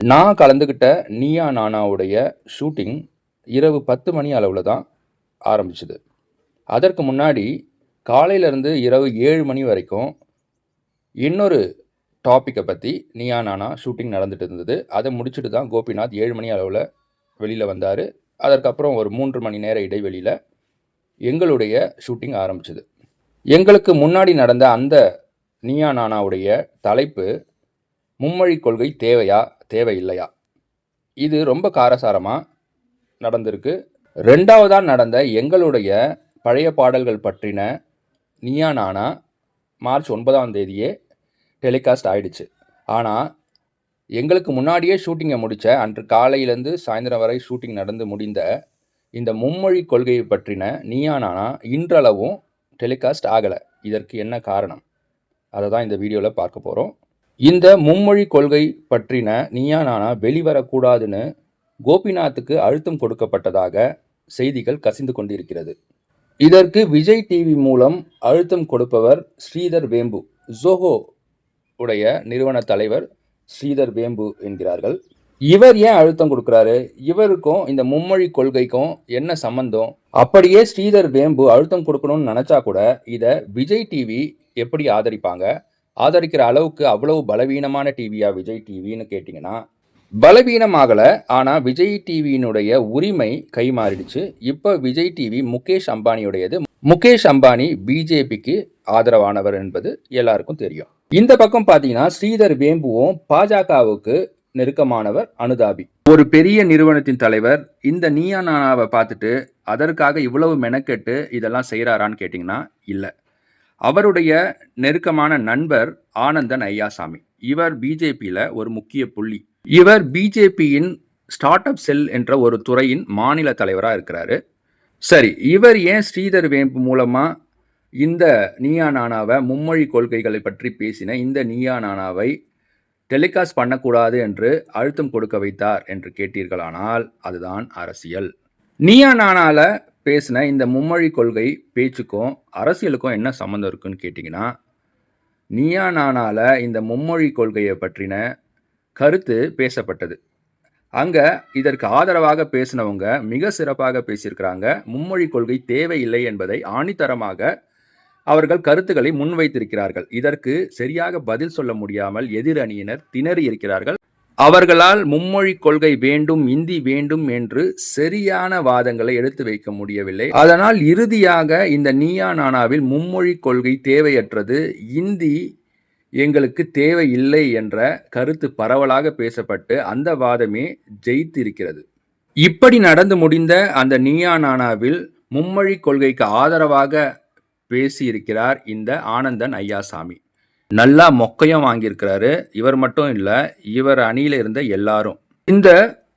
நான் கலந்துக்கிட்ட நீயா நானாவுடைய ஷூட்டிங் இரவு பத்து மணி அளவில் தான் ஆரம்பிச்சுது. அதற்கு முன்னாடி காலையிலேருந்து இரவு ஏழு மணி வரைக்கும் இன்னொரு டாப்பிக்கை பற்றி நீயா நானா ஷூட்டிங் நடந்துட்டு இருந்தது. அதை முடிச்சுட்டு தான் கோபிநாத் ஏழு மணி அளவில் வெளியில் வந்தார். அதற்கப்புறம் ஒரு மூன்று மணி நேர இடைவெளியில் எங்களுடைய ஷூட்டிங் ஆரம்பிச்சது. எங்களுக்கு முன்னாடி நடந்த அந்த நீயா நானாவுடைய தலைப்பு மும்மொழி கொள்கை தேவையா? தேவையில்லையா? இது ரொம்ப காரசாரமாக நடந்திருக்கு. ரெண்டாவதாக நடந்த எங்களுடைய பழைய பாடல்கள் பற்றின நீயா நானா மார்ச் ஒன்பதாம் தேதியே டெலிகாஸ்ட் ஆயிடுச்சு. ஆனால் எங்களுக்கு முன்னாடியே ஷூட்டிங்கை முடித்த அன்று காலையிலேருந்து சாயந்தரம் வரை ஷூட்டிங் நடந்து முடிந்த இந்த மும்மொழி கொள்கையை பற்றின நீயா நானா இன்றளவும் டெலிகாஸ்ட் ஆகலை. இதற்கு என்ன காரணம்? அதை தான் இந்த வீடியோவில் பார்க்க போகிறோம் இந்த மும்மொழி கொள்கை பற்றின நீயா நானா வெளிவரக்கூடாதுன்னு கோபிநாத்துக்கு அழுத்தம் கொடுக்கப்பட்டதாக செய்திகள் கசிந்து கொண்டிருக்கிறது. இதற்கு விஜய் டிவி மூலம் அழுத்தம் கொடுப்பவர் ஸ்ரீதர் வேம்பு. ஜோஹோ உடைய நிறுவன தலைவர் ஸ்ரீதர் வேம்பு என்கிறார்கள். இவர் ஏன் அழுத்தம் கொடுக்குறாரு? இவருக்கும் இந்த மும்மொழி கொள்கைக்கும் என்ன சம்பந்தம்? அப்படியே ஸ்ரீதர் வேம்பு அழுத்தம் கொடுக்கணும்னு நினச்சா கூட இதை விஜய் டிவி எப்படி ஆதரிப்பாங்க? ஆதரிக்கிற அளவுக்கு அவ்வளவு பலவீனமான டிவியா விஜய் டிவின்னு கேட்டிங்கன்னா பலவீனமாகலை. ஆனால் விஜய் டிவியினுடைய உரிமை கை மாறிடுச்சு இப்போ விஜய் டிவி முகேஷ் அம்பானியுடையது. முகேஷ் அம்பானி பிஜேபிக்கு ஆதரவானவர் என்பது எல்லாருக்கும் தெரியும். இந்த பக்கம் பார்த்தீங்கன்னா ஸ்ரீதர் வேம்புவும் பாஜகவுக்கு நெருக்கமானவர் அனுதாபி. ஒரு பெரிய நிறுவனத்தின் தலைவர் இந்த நீயா நானாவை பார்த்துட்டு அதற்காக இவ்வளவு மெனக்கெட்டு இதெல்லாம் செய்கிறாரான்னு கேட்டிங்கன்னா இல்லை. அவருடைய நெருக்கமான நண்பர் ஆனந்தன் ஐயாசாமி. இவர் பிஜேபியில் ஒரு முக்கிய புள்ளி. இவர் பிஜேபியின் ஸ்டார்ட் அப் செல் என்ற ஒரு துறையின் மாநில தலைவராக இருக்கிறாரு. சரி இவர் ஏன் ஸ்ரீதர் வேம்பு மூலமாக இந்த நீயா நானாவை மும்மொழி கொள்கைகளை பற்றி பேசின இந்த நீயா நானாவை டெலிகாஸ்ட் பண்ணக்கூடாது என்று அழுத்தம் கொடுக்க வைத்தார் என்று கேட்டீர்களானால் அதுதான் அரசியல். நீயா நானால பேசின இந்த மும்மொழி கொள்கை பேச்சுக்கும் அரசியலுக்கும் என்ன சம்மந்தம் இருக்குன்னு கேட்டிங்கன்னா நீயா நானால இந்த மும்மொழி கொள்கையை பற்றின கருத்து பேசப்பட்டது. அங்கே இதற்கு ஆதரவாக பேசினவங்க மிக சிறப்பாக பேசியிருக்கிறாங்க. மும்மொழி கொள்கை தேவையில்லை என்பதை ஆணித்தரமாக அவர்கள் கருத்துக்களை முன்வைத்திருக்கிறார்கள். இதற்கு சரியாக பதில் சொல்ல முடியாமல் எதிர் அணியினர் திணறி இருக்கிறார்கள் அவர்களால் மும்மொழி கொள்கை வேண்டும் இந்தி வேண்டும் என்று சரியான வாதங்களை எடுத்து வைக்க முடியவில்லை. அதனால் இறுதியாக இந்த நீயா நானாவில் மும்மொழி கொள்கை தேவையற்றது இந்தி எங்களுக்கு தேவையில்லை என்ற கருத்து பரவலாக பேசப்பட்டு அந்த வாதமே ஜெயித்திருக்கிறது. இப்படி நடந்து முடிந்த அந்த நீயா நானாவில் மும்மொழி கொள்கைக்கு ஆதரவாக பேசியிருக்கிறார் இந்த ஆனந்தன் ஐயாசாமி. நல்லா மொக்கையும் வாங்கியிருக்கிறாரு. இவர் மட்டும் இல்லை இவர் அணியில் இருந்த எல்லாரும். இந்த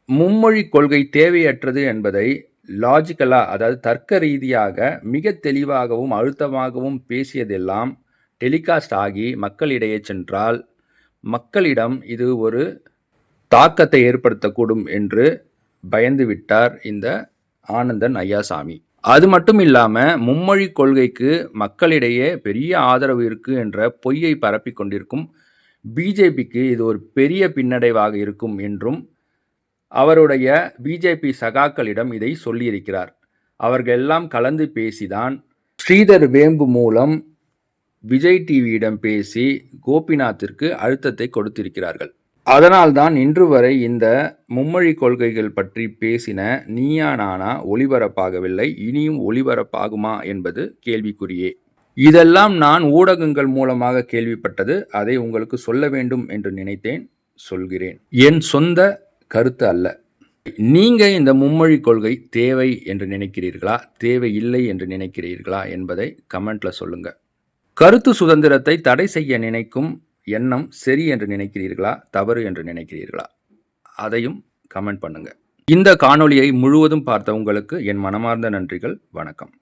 மும்மொழி கொள்கை தேவையற்றது என்பதை லாஜிக்கலாக அதாவது தர்க்க ரீதியாக மிக தெளிவாகவும் அழுத்தமாகவும் பேசியதெல்லாம் டெலிகாஸ்ட் ஆகி மக்களிடையே சென்றால் மக்களிடம் இது ஒரு தாக்கத்தை ஏற்படுத்தக்கூடும் என்று பயந்து விட்டார் இந்த ஆனந்தன் ஐயாசாமி. அது மட்டும் இல்லாமல் மும்மொழி கொள்கைக்கு மக்களிடையே பெரிய ஆதரவு இருக்குது என்ற பொய்யை பரப்பி கொண்டிருக்கும் பிஜேபிக்கு இது ஒரு பெரிய பின்னடைவாக இருக்கும் என்றும் அவருடைய பிஜேபி சகாக்களிடம் இதை சொல்லியிருக்கிறார். அவர்கள் எல்லாம் கலந்து பேசிதான் ஸ்ரீதர் வேம்பு மூலம் விஜய் டிவியிடம் பேசி கோபிநாத்திற்கு அழுத்தத்தை கொடுத்திருக்கிறார்கள். அதனால்தான் இன்று வரை இந்த மும்மொழி கொள்கைகள் பற்றி பேசின நீயா நானா ஒளிபரப்பாகவில்லை இனியும் ஒளிபரப்பாகுமா என்பது கேள்விக்குறியே. இதெல்லாம் நான் ஊடகங்கள் மூலமாக கேள்விப்பட்டது அதை உங்களுக்கு சொல்ல வேண்டும் என்று நினைத்தேன் சொல்கிறேன். என் சொந்த கருத்து அல்ல. நீங்க இந்த மும்மொழி கொள்கை தேவை என்று நினைக்கிறீர்களா தேவை இல்லை என்று நினைக்கிறீர்களா என்பதை கமெண்ட்ல சொல்லுங்க. கருத்து சுதந்திரத்தை தடை செய்ய நினைக்கும் எண்ணம் சரி என்று நினைக்கிறீர்களா தவறு என்று நினைக்கிறீர்களா? அதையும் கமெண்ட் பண்ணுங்கள் இந்த காணொளியை முழுவதும் பார்த்த உங்களுக்கு என் மனமார்ந்த நன்றிகள். வணக்கம்.